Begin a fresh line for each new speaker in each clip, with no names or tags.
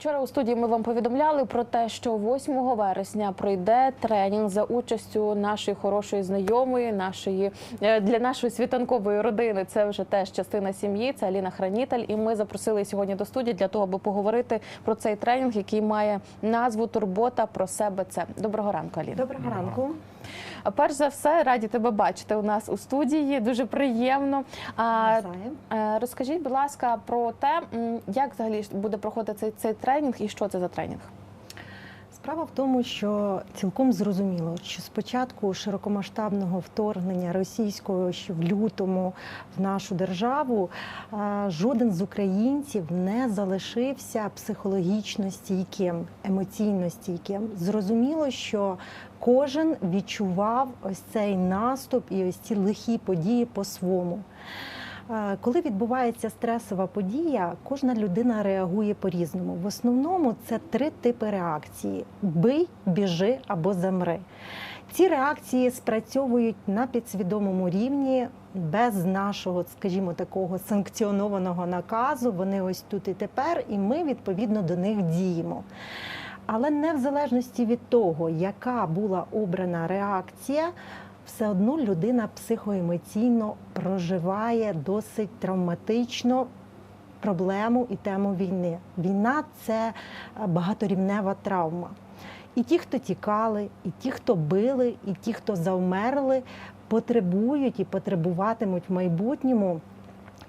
Вчора у студії ми вам повідомляли про те, що 8 вересня пройде тренінг за участю нашої хорошої знайомої, нашої е, для нашої світанкової родини. Це вже теж частина сім'ї. Це Аліна Хранітель. І ми запросили сьогодні до студії для того, аби поговорити про цей тренінг, який має назву Турбота про себе. Це доброго ранку, Аліна.
Доброго ранку.
Перш за все, раді тебе бачити у нас у студії. Дуже приємно. А, Е, Розкажіть, будь ласка, про те, як взагалі буде проходити цей, цей тренінг і що це за тренінг?
Справа в тому, що цілком зрозуміло, що спочатку широкомасштабного вторгнення російського ще в лютому в нашу державу жоден з українців не залишився психологічно стійким, емоційно стійким. Зрозуміло, що кожен відчував ось цей наступ і ось ці лихі події по-свому. Е, Коли відбувається стресова подія, кожна людина реагує по-різному. В основному це три типи реакції: бий, біжи або замри. Ці реакції спрацьовують на підсвідомому рівні без нашого, скажімо, такого санкціонованого наказу. Вони ось тут і тепер, і ми відповідно до них діємо. Але не в залежності від того, яка була обрана реакція, все одно людина психоемоційно проживає досить травматично проблему і тему війни. Війна це е, багаторівнева травма. І ті, хто тікали, і ті, хто били, і ті, хто завмерли, потребують і потребуватимуть в майбутньому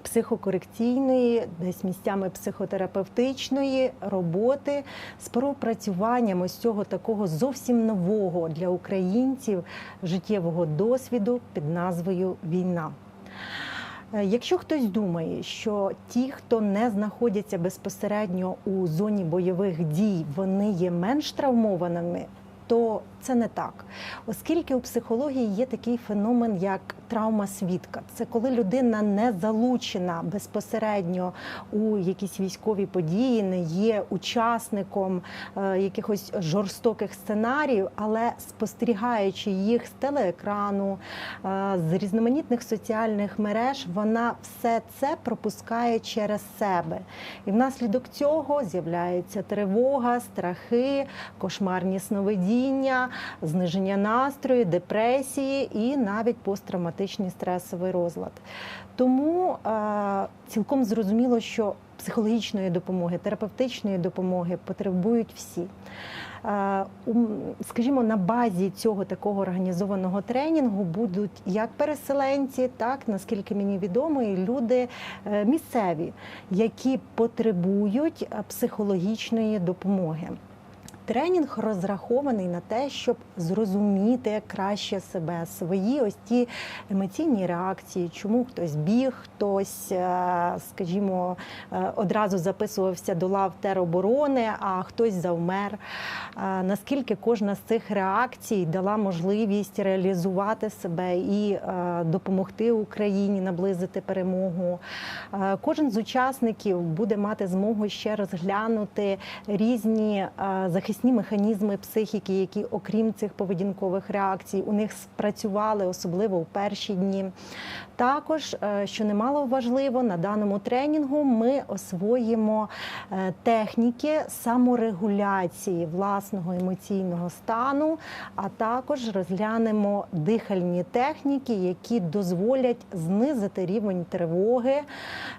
психокорекційної, десь місцями психотерапевтичної роботи з пропрацюванням ось цього такого зовсім нового для українців життєвого досвіду під назвою Війна. Е, Якщо хтось думає, що ті, хто не знаходяться безпосередньо у зоні бойових дій, вони є менш травмованими, то це не так, оскільки у психології є такий феномен, як травма свідка. Це коли людина не залучена безпосередньо у якісь військові події, не є учасником е, якихось жорстоких сценаріїв, але спостерігаючи їх з телеекрану, е, з різноманітних соціальних мереж, вона все це пропускає через себе. І внаслідок цього з'являється тривога, страхи, кошмарні сновидіння, зниження настрою, депресії і навіть посттравматичний стресовий розлад. Тому е, цілком зрозуміло, що психологічної допомоги, терапевтичної допомоги потребують всі. Е, Скажімо, на базі цього такого організованого тренінгу будуть як переселенці, так наскільки мені відомо, і люди е, місцеві, які потребують психологічної допомоги. Тренінг розрахований на те, щоб зрозуміти краще себе, свої ось ті емоційні реакції, чому хтось біг, хтось, е, скажімо, е, одразу записувався до лав тероборони, а хтось завмер. Е, Наскільки кожна з цих реакцій дала можливість реалізувати себе і допомогти Україні наблизити перемогу. Кожен з учасників буде мати змогу ще розглянути різні е, захисні механізми психіки, які, окрім цих поведінкових реакцій, у них спрацювали, особливо в перші дні. Також, е, що немало важливо, на даному тренінгу ми освоїмо е, техніки саморегуляції власного емоційного стану, а також розглянемо дихальні техніки, які дозволять знизити рівень тривоги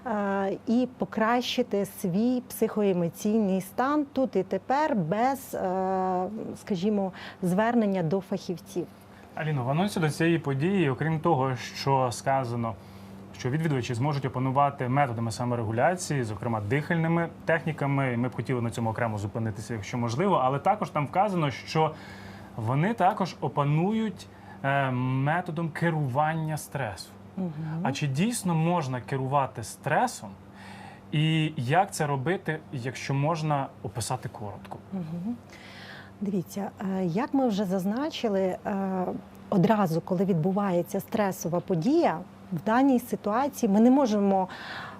е, і покращити свій психоемоційний стан тут і тепер без, скажімо, звернення до фахівців.
Аліно, в анонсі до цієї події, окрім того, що сказано, що відвідувачі зможуть опанувати методами саморегуляції, зокрема дихальними техніками. Ми б хотіли на цьому окремо зупинитися, якщо можливо, але також там вказано, що вони також опанують е, методом керування стресу. А чи дійсно можна керувати стресом? І як це робити, якщо можна описати коротко?
Дивіться, е, як ми вже зазначили, е, одразу, коли відбувається стресова подія, в даній ситуації ми не можемо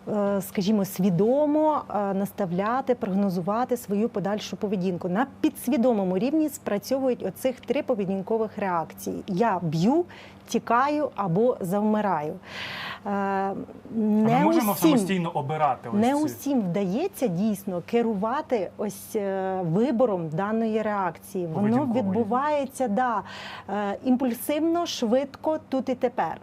е, скажімо, свідомо е, наставляти, прогнозувати свою подальшу поведінку. На підсвідомому рівні спрацьовують оцих три поведінкових реакції: я б'ю, тікаю або завмираю. Е, Не
ми можемо
усім,
самостійно обирати ось
не
ці.
усім вдається дійсно керувати ось вибором даної реакції. Воно відбувається да, імпульсивно, швидко, тут і тепер.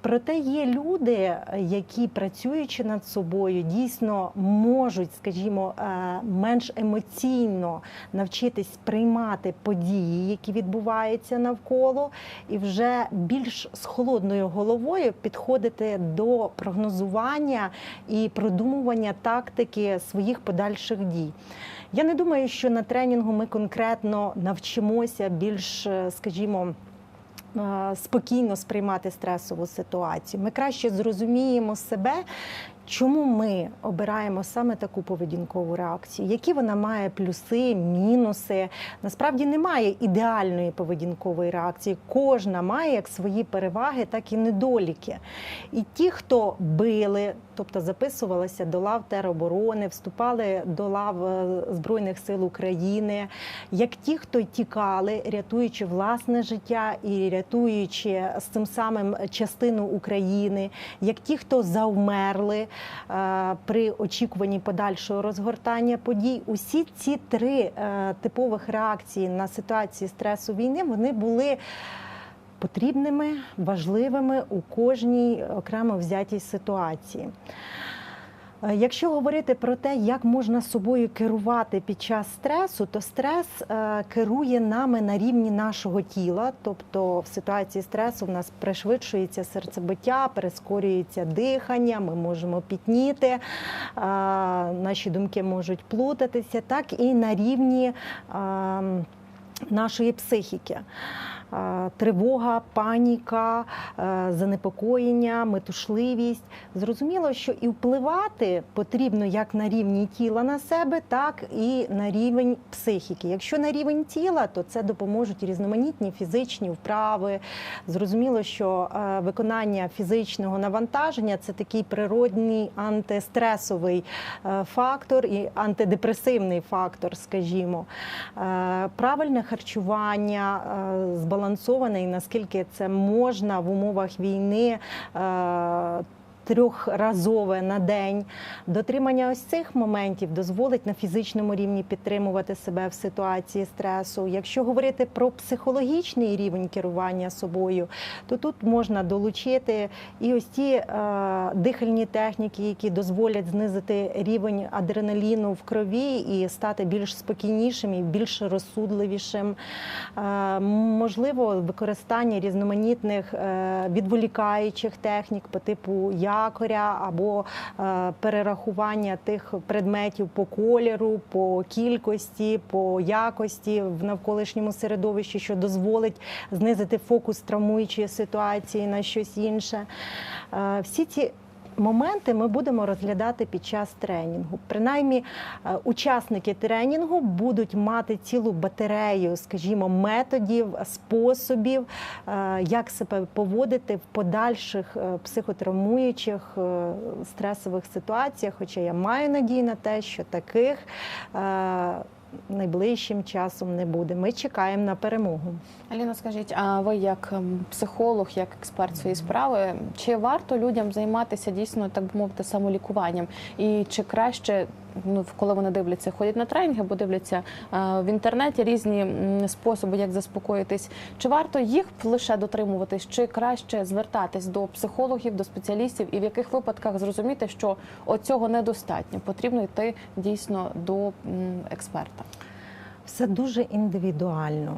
Проте є люди, які працюючи над собою, дійсно можуть, скажімо, е, менш емоційно навчитись приймати події, які відбуваються навколо, і вже більш з холодною головою підходити до прогнозування і продумування тактики своїх подальших дій. Я не думаю, що на тренінгу ми конкретно навчимося більш, е, скажімо, спокійно сприймати стресову ситуацію. Ми краще зрозуміємо себе, чому ми обираємо саме таку поведінкову реакцію, які вона має плюси, мінуси. Насправді немає ідеальної поведінкової реакції. Кожна має як свої переваги, так і недоліки. І ті, хто били, тобто записувалися до лав тероборони, вступали до лав е, Збройних сил України, як ті, хто тікали, рятуючи власне життя і рятуючи з цим самим частину України, як ті, хто завмерли при очікуванні подальшого розгортання подій, усі ці три е, типових реакції на ситуації стресу війни вони були. Потрібними, важливими у кожній окремо взятій ситуації. Е, Якщо говорити про те, як можна собою керувати під час стресу, то стрес е, керує нами на рівні нашого тіла. Тобто в ситуації стресу в нас пришвидшується серцебиття, перескорюється дихання, ми можемо пітніти, е, наші думки можуть плутатися, так і на рівні е, нашої психіки. Тривога, паніка, е, занепокоєння, метушливість. Зрозуміло, що і впливати потрібно як на рівні тіла на себе, так і на рівень психіки. Якщо на рівень тіла, то це допоможуть різноманітні фізичні вправи. Зрозуміло, що е, виконання фізичного навантаження це такий природний антистресовий е, фактор і антидепресивний фактор, скажімо. Правильне харчування, е, збалансоване і наскільки це можна в умовах війни. Трьохразове на день дотримання ось цих моментів дозволить на фізичному рівні підтримувати себе в ситуації стресу. Якщо говорити про психологічний рівень керування собою, то тут можна долучити і ось ті е, дихальні техніки, які дозволять знизити рівень адреналіну в крові і стати більш спокійнішим і більш розсудливішим. Е, можливо, використання різноманітних е, відволікаючих технік по типу якоря або е, перерахування тих предметів по кольору, по кількості, по якості в навколишньому середовищі, що дозволить знизити фокус травмуючої ситуації на щось інше. Е, Всі ці Моменти ми будемо розглядати під час тренінгу. Принаймні, е, учасники тренінгу будуть мати цілу батарею, скажімо, методів, способів, е, як себе поводити в подальших е, психотравмуючих стресових ситуаціях. Хоча я маю надію на те, що таких найближчим часом не буде. Ми чекаємо на перемогу.
Аліна, скажіть, а ви як ем, психолог, як експерт своєї справи, чи варто людям займатися дійсно, так би мовити, самолікуванням? І чи краще, ну коли вони дивляться, ходять на тренінги, або дивляться е, в інтернеті різні способи, як заспокоїтись? Чи варто їх лише дотримуватись, чи краще звертатись до психологів, до спеціалістів, і в яких випадках зрозуміти, що оцього недостатньо? Потрібно йти дійсно до експерта.
Все дуже індивідуально.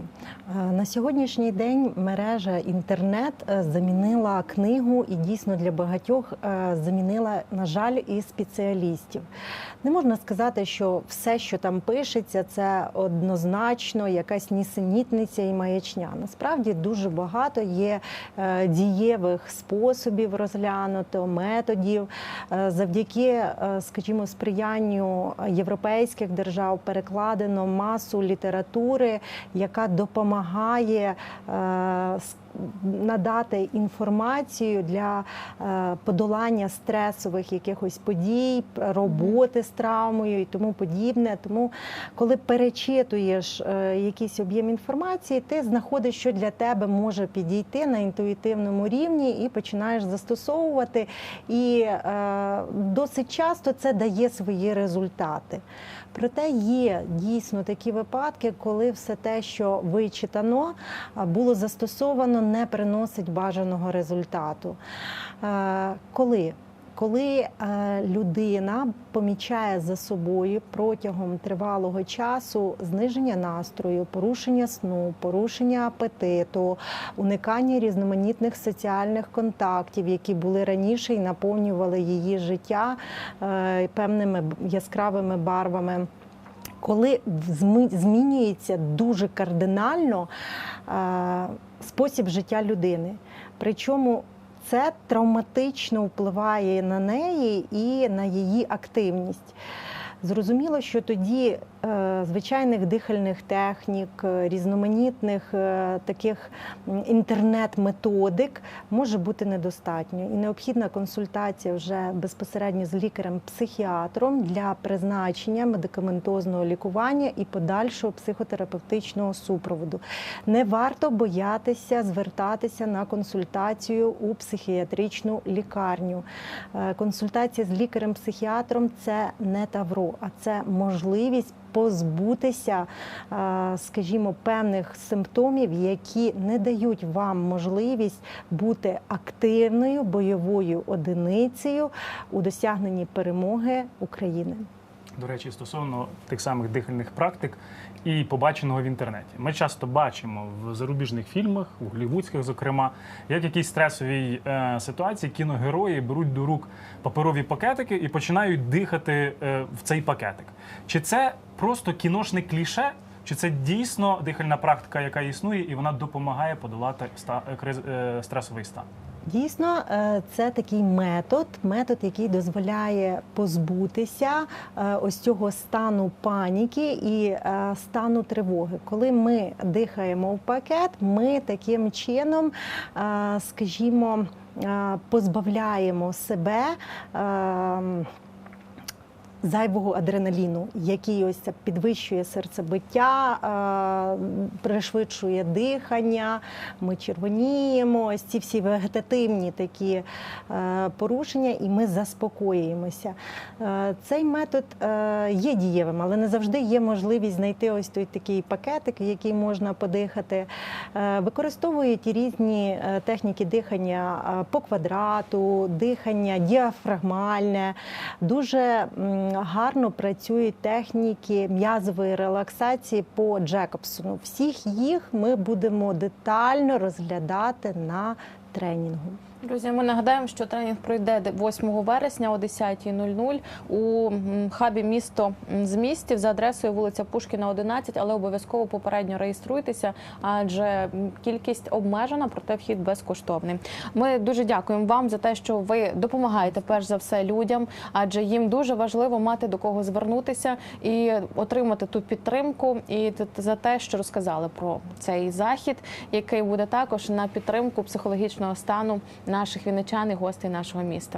Е, На сьогоднішній день мережа інтернет е, замінила книгу і дійсно для багатьох е, замінила, на жаль, і спеціалістів. Не можна сказати, що все, що там пишеться, це однозначно якась нісенітниця і маячня. Насправді дуже багато є дієвих способів розглянуто, методів. Завдяки, скажімо, сприянню європейських держав перекладено масу літератури, яка допомагає е, надати інформацію для е, подолання стресових якихось подій, роботи з травмою і тому подібне. Тому, коли перечитуєш е, якийсь об'єм інформації, ти знаходиш, що для тебе може підійти на інтуїтивному рівні, і починаєш застосовувати. І досить часто це дає свої результати. Проте є дійсно такі випадки, коли все те, що вичитано, було застосовано, не приносить бажаного результату. Е, Коли? Коли е, людина помічає за собою протягом тривалого часу зниження настрою, порушення сну, порушення апетиту, уникання різноманітних соціальних контактів, які були раніше і наповнювали її життя е, певними яскравими барвами. Коли змінюється дуже кардинально е, спосіб життя людини, причому це травматично впливає на неї і на її активність. Зрозуміло, що тоді звичайних дихальних технік, е, різноманітних е, таких інтернет-методик може бути недостатньо. І необхідна консультація вже безпосередньо з лікарем-психіатром для призначення медикаментозного лікування і подальшого психотерапевтичного супроводу. Не варто боятися звертатися на консультацію у психіатричну лікарню. Е, Консультація з лікарем-психіатром це не тавро, а це можливість позбутися, е, скажімо, певних симптомів, які не дають вам можливість бути активною бойовою одиницею у досягненні перемоги України.
До речі, стосовно тих самих дихальних практик і побаченого в інтернеті. Ми часто бачимо в зарубіжних фільмах, у голівудських, зокрема, як в якійсь стресовій е, ситуації кіногерої беруть до рук паперові пакетики і починають дихати е, в цей пакетик. Чи це просто кіношне кліше? Чи це дійсно дихальна практика, яка існує, і вона допомагає подолати е, е, стресовий стан?
Дійсно, е, це такий метод, метод, який дозволяє позбутися е, ось цього стану паніки і е, стану тривоги. Коли ми дихаємо в пакет, ми таким чином, скажімо, позбавляємо себе. Зайвого адреналіну, який ось підвищує серцебиття, е, пришвидшує дихання, ми червоніємо, ось ці всі вегетативні такі е, порушення, і ми заспокоюємося. Е, Цей метод є дієвим, але не завжди є можливість знайти ось той такий пакетик, який можна подихати. Використовують різні техніки дихання по квадрату, дихання діафрагмальне. Дуже гарно працюють техніки м'язової релаксації по Джекобсону. Всіх їх ми будемо детально розглядати на тренінгу.
Друзі, ми нагадаємо, що тренінг пройде де- 8 вересня о 10.00 у хабі місто з містів за адресою вулиця Пушкіна, 11, але обов'язково попередньо реєструйтеся, адже кількість обмежена, проте вхід безкоштовний. Ми дуже дякуємо вам за те, що ви допомагаєте перш за все людям, адже їм дуже важливо мати до кого звернутися і отримати ту підтримку, і за те, що розказали про цей захід, який буде також на підтримку психологічного стану наших вінничан і гостей нашого міста.